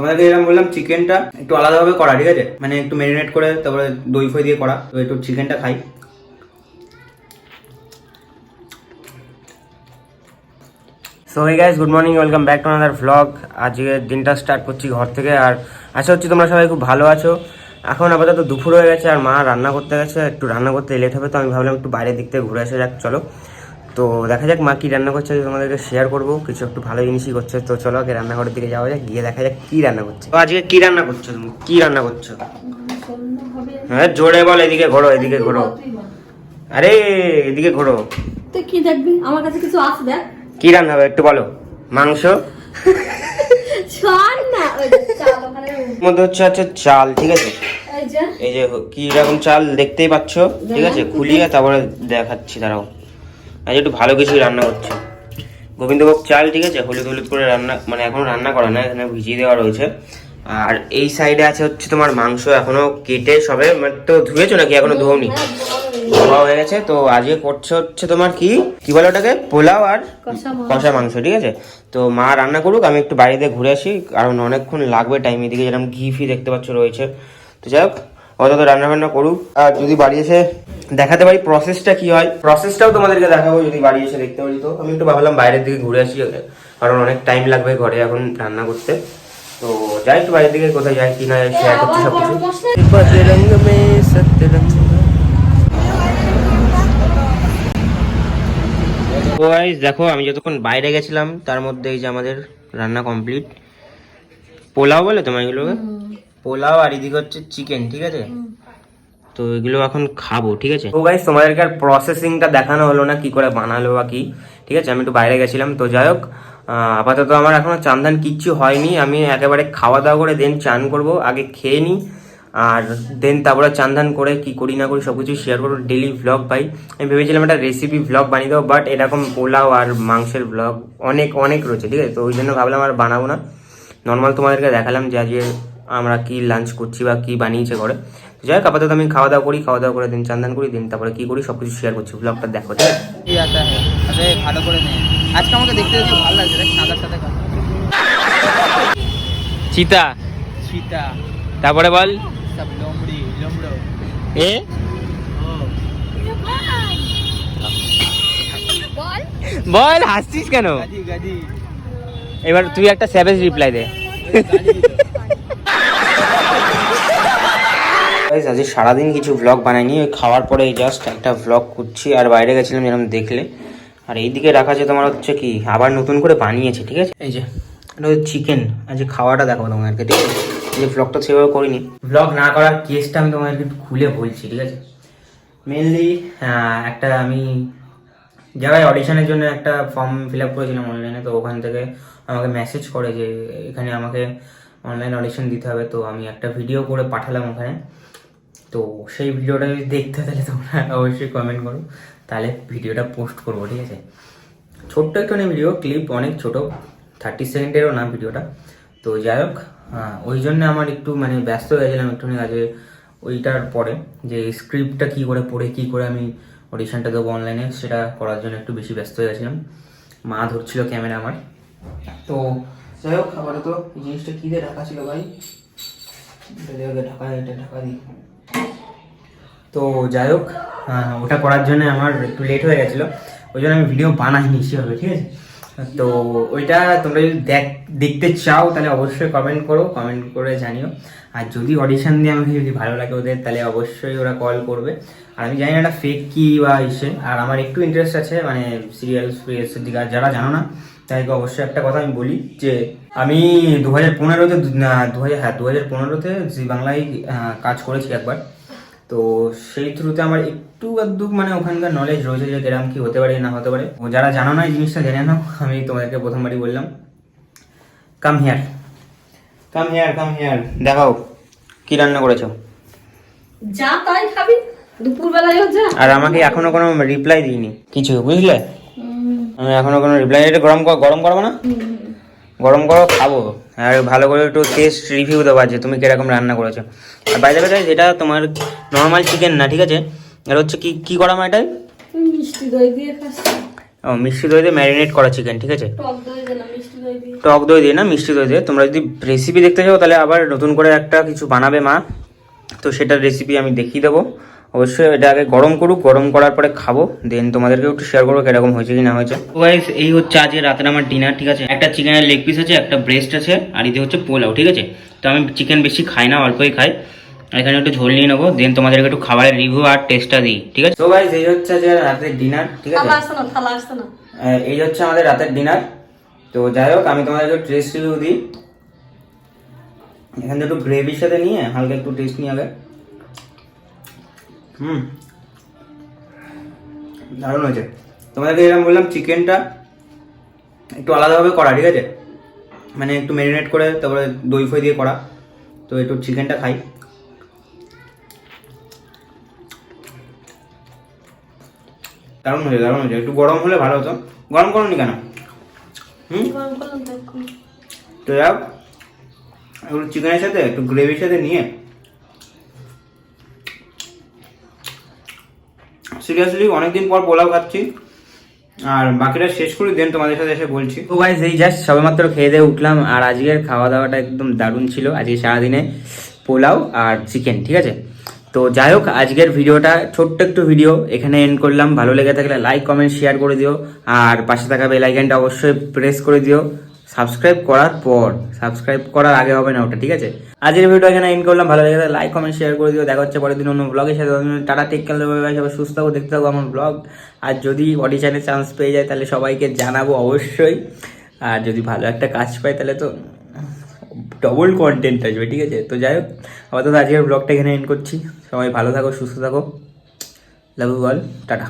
তোমাদেরকে যেরকম বললাম চিকেনটা একটু আলাদাভাবে করা, ঠিক আছে? মানে একটু ম্যারিনেট করে, তারপরে দই ফই দিয়ে করা, তো একটু চিকেনটা খাই। So hey guys good morning welcome back to another vlog আজকে দিনটা স্টার্ট করছি ঘর থেকে, আর আশা হচ্ছে তোমরা সবাই খুব ভালো আছো। এখন আপাতত দুপুর হয়ে গেছে, আর মা রান্না করতে গেছে, একটু রান্না করতে লেট হবে, তো আমি ভাবলাম একটু বাইরের দিক থেকে ঘুরে আসা যাক, চলো। তো দেখা যাক মা কি রান্না করছে তোমাদেরকে শেয়ার করব। কিছু একটু ভালো জিনিসই করছে তো চলো আগে রান্নাঘরের দিকে যাওয়া যাক গিয়ে দেখা যাক কি রান্না করছে। তো আজকে কি রান্না করছ তুমি? কি রান্না করছ? হ্যাঁ জোরে বল এদিকে ঘোরো এদিকে ঘোরো। আরে এদিকে ঘোরো। তুই কি দেখবি? আমার কাছে কিছু আছে দেখ। কি রান্না হবে একটু বলো? মাংস? মধ্যে হচ্ছে হচ্ছে চাল ঠিক আছে? এই যে। এই যে কি রকম চাল দেখতেই পাচ্ছ ঠিক আছে? খুলিয়ে তারপরে দেখাচ্ছি দাঁড়াও। আজ একটু ভালো কিছু রান্না করছে। গোবিন্দভোগ চাল ঠিক আছে? হলুদ হলুদ করে রান্না মানে এখনও রান্না করা না এখানে ভিজিয়ে দেওয়া রয়েছে। আর এই সাইডে আছে হচ্ছে তোমার মাংস এখনও কেটে সবে মানে তো ধুয়েছো নাকি? এখনও ধোনি ধোয়া হয়ে গেছে তো আজকে করছে হচ্ছে তোমার কি? কি বলে ওটাকে? পোলাও আর কষা কষা মাংস ঠিক আছে? তো মা রান্না করুক আমি একটু বাইরে দিয়ে ঘুরে আসি কারণ অনেকক্ষণ লাগবে টাইম এদিকে যেরকম ঘি ফি দেখতে পাচ্ছ রয়েছে। তো যাই হোক অত রান্না বান্না করুক। আর যদি বাড়ি এসে দেখাতে পারি প্রসেসটা কি হয়? প্রসেসটাও তোমাদেরকে দেখাবো যদি বাড়ি এসে দেখতে পারি। তো আমি একটু ভাবলাম বাইরের দিকে ঘুরে আসি কারণ অনেক টাইম লাগবে ঘরে এখন রান্না করতে। তো যাই একটু বাইরের দিকে কোথায় যাই কি না শেয়ার করছি সব দেখো আমি যতক্ষণ বাইরে গেছিলাম তার মধ্যে এই যে আমাদের রান্না কমপ্লিট পোলাও বলে তোমার এগুলোকে? পোলাও আর এদিকে হচ্ছে চিকেন ঠিক আছে? তো এগুলো এখন খাব, ঠিক আছে? ও গাইস তোমাদেরকে আর প্রসেসিংটা দেখানো হলো না, কি করে বানালো বা কি, ঠিক আছে? আমি একটু বাইরে গেছিলাম, তো যাই হোক আপাতত আমার এখনও চান্দান কিচ্ছু হয়নি, আমি একেবারে খাওয়া দাওয়া করে দেন চান করব, আগে খেয়ে নিই, আর দেন তারপরে চান্দান করে কি করি না করি সব কিছু শেয়ার করব ডেলি ভ্লগ পাই আমি ভেবেছিলাম একটা রেসিপি ভ্লগ বানিয়ে দেবো বাট এরকম পোলাও আর মাংসের ভ্লগ অনেক অনেক রয়েছে, ঠিক আছে? তো ওই জন্য ভাবলাম আর বানাবো না। নর্মাল তোমাদেরকে দেখালাম যে আজকে আমরা কি লাঞ্চ করছি বা কি বানিয়েছে তো যাই হোক আপাতত আমি খাওয়া দাওয়া করি খাওয়া দাওয়া করে দিন চান্দান করি দিন তারপরে কী করি সব কিছু শেয়ার করছি ব্লগটা দেখো ঠিক আছে? ভালো করে নে। আজকে আমাকে দেখতে দেখতে ভালো লাগছে সাদা সাদা চিতা। চিতা। তারপরে বল। এ? বল হাসছিস কেন? এবার তুই একটা স্যাভেজ রিপ্লাই দে। Guys, আজকে সারাদিন কিছু ব্লগ বানাইনি ওই খাওয়ার পরে জাস্ট একটা ব্লগ করছি আর বাইরে গেছিলাম যেরকম দেখলে। আর এইদিকে রাখা আছে তোমার হচ্ছে কি আবার নতুন করে বানিয়েছে ঠিক আছে? এই যে এটা চিকেন আজকে খাওয়াটা দেখাবো তোমাদেরকে ঠিক আছে? যে ব্লগটা সেভাবে করিনি। ব্লগ না করার কেসটা আমি তোমাদেরকে খুলে বলছি ঠিক আছে? মেনলি একটা আমি জায়গায় অডিশনের জন্য একটা ফর্ম ফিল আপ করেছিলাম অনলাইনে তো ওখান থেকে আমাকে মেসেজ করে যে এখানে আমাকে অনলাইন অডিশন দিতে হবে তো আমি একটা ভিডিও করে পাঠালাম ওখানে। তো সেই ভিডিওটা যদি দেখতে তাহলে তোমরা অবশ্যই কমেন্ট করো। তাহলে ভিডিওটা পোস্ট করব, ঠিক আছে? ছোট্ট একটুখানি ভিডিও ক্লিপ অনেক ছোট থার্টি সেকেন্ডেরও না ভিডিওটা। তো যাই হোক ওই জন্য আমার একটু মানে ব্যস্ত হয়ে গেছিলাম একটুখানি কাজে ওইটার পরে, যে স্ক্রিপ্টটা কী করে পড়ে, কী করে আমি অডিশনটা দেবো অনলাইনে সেটা করার জন্য একটু বেশি ব্যস্ত হয়ে গেছিলাম। মা ধরছিল ক্যামেরা আমার। তো যাই হোক, আপাতত জিনিসটা কী দিয়ে ঢাকা ছিল ভাই? ঢাকা এটা ঢাকা দিই তো যাই হোক ওটা করার জন্য আমার একটু লেট হয়ে গেছিল। ওই জন্য আমি ভিডিও বানাইনি সেভাবে ঠিক আছে? তো ওইটা তোমরা যদি দেখ, দেখতে চাও, তাহলে অবশ্যই কমেন্ট করো কমেন্ট করে জানিও। আর যদি অডিশন দিয়ে আমাকে যদি ভালো লাগে ওদের, তাহলে অবশ্যই ওরা কল করবে। আর আমি জানি না এটা ফেক কি বা ইসে, আর আমার একটু ইন্টারেস্ট আছে মানে সিরিয়াল সিরিয়ালসের দিকে। যারা জানো না, তাদেরকে অবশ্যই একটা কথা আমি বলি, যে আমি দু হাজার পনেরোতে দু হাজার হ্যাঁ দু হাজার পনেরোতে জি বাংলায় কাজ করেছি একবার। তো সেই থ্রুতে আমার একটু আধটু মানে ওখানকার নলেজ রয়েছে যে কিরম কি হতে পারে না হতে পারে। ও যারা জানো না এই জিনিসটা জেনে নাও। আমি তোমাদেরকে প্রথমবারই বললাম। Come here come here come here দেখাও কি রান্না করেছ? যা তাই খাবি দুপুরবেলায় আর আমাকে এখনও কোনো রিপ্লাই দিইনি। কিছু বুঝলে? আমি এখনও কোনো রিপ্লাই এটা গরম কর- গরম করব না? গরম করো খাব। আর ভালো করে একটু টেস্ট রিভিউ দেওয়া যে তুমি কীরকম রান্না করেছ। আর বাইরে বাইরে এটা তোমার নর্মাল চিকেন না ঠিক আছে? এটা হচ্ছে কি কি করা মা এটাই মিষ্টি দই দিয়ে ও মিষ্টি দই দিয়ে ম্যারিনেট করা চিকেন ঠিক আছে? টক দই দিলাম মিষ্টি দই দিয়ে। টক দই দিয়ে না মিষ্টি দই দিয়ে। তোমরা যদি রেসিপি দেখতে চাও তাহলে আবার নতুন করে একটা কিছু বানাবে মা। তো সেটার রেসিপি আমি দেখিয়ে দেবো। অবশ্যই এটা আগে গরম করুক গরম করার পরে খাব দেন তোমাদেরকে একটু শেয়ার করব কীরকম হয়েছে কি না হয়েছে গাইস এই হচ্ছে আজকে রাতের আমার ডিনার ঠিক আছে? একটা চিকেনের লেগ পিস আছে একটা ব্রেস্ট আছে আর এতে হচ্ছে পোলাও ঠিক আছে? তো আমি চিকেন বেশি খাই না অল্পই খাই। এখানে একটু ঝোল নিয়ে নেব দেন তোমাদেরকে একটু খাবারের রিভিউ আর টেস্টটা দিই ঠিক আছে? তো গাইস এই হচ্ছে আজকে রাতের ডিনার ঠিক আছে? থালা আসতো না থালা আসতো না। এই হচ্ছে আমাদের রাতের ডিনার তো যাই হোক আমি তোমাদেরকে টেস্ট রিভিউ দিই। এখান থেকে একটু গ্রেভির সাথে নিয়ে হালকা একটু টেস্ট নিয়ে আগে হুম। দারুণ হয়েছে। তোমাদেরকে যেরকম বললাম চিকেনটা একটু আলাদাভাবে করা ঠিক আছে? মানে একটু ম্যারিনেট করে তারপরে দই ফই দিয়ে করা। তো একটু চিকেনটা খাই। দারুণ হয়েছে দারুণ হয়েছে। একটু গরম হলে ভালো হতো। গরম করনি কেন? হুম? তো। যাক চিকেনের সাথে একটু গ্রেভির সাথে নিয়ে সিরিয়াসলি অনেকদিন পর পোলাও খাচ্ছি। আর বাকিটা শেষ করে দেন, তোমাদের সাথে এসে বলছি। তো গাইজ এই জাস্ট সবেমাত্র খেয়ে দিয়ে উঠলাম, আর আজকের খাওয়া দাওয়াটা একদম দারুণ ছিল। আজকে সারাদিনে পোলাও আর চিকেন ঠিক আছে? তো যাই হোক, আজকের ভিডিওটা ছোট্ট একটু ভিডিও এখানে এন্ড করলাম। ভালো লেগে থাকলে লাইক কমেন্ট শেয়ার করে দিও। আর পাশে থাকা বেল আইকনটা অবশ্যই প্রেস করে দিও। সাবস্ক্রাইব করার পর, সাবস্ক্রাইব করার আগে হবে না ওটা, ঠিক আছে? আজকের ভিডিও এখানে এন্ড করলাম, ভালো লেগে লাইক কমেন্ট শেয়ার করে দিও। দেখা হচ্ছে পরের দিন অন্য ব্লগের সাথে। টাটা টেক কেয়ার সুস্থ থাকো, দেখতে থাকো আমার ব্লগ আর যদি অডিশনে চান্স পেয়ে যায়, তাহলে সবাইকে জানাব অবশ্যই। আর যদি ভালো একটা কাজ পাই তাহলে তো ডবল কন্টেন্ট আসবে, ঠিক আছে? তো যাই হোক, আপাতত আজকের ব্লগটা এখানে এন্ড করছি। সবাই ভালো থাকো, সুস্থ থাকো। Love you all tata.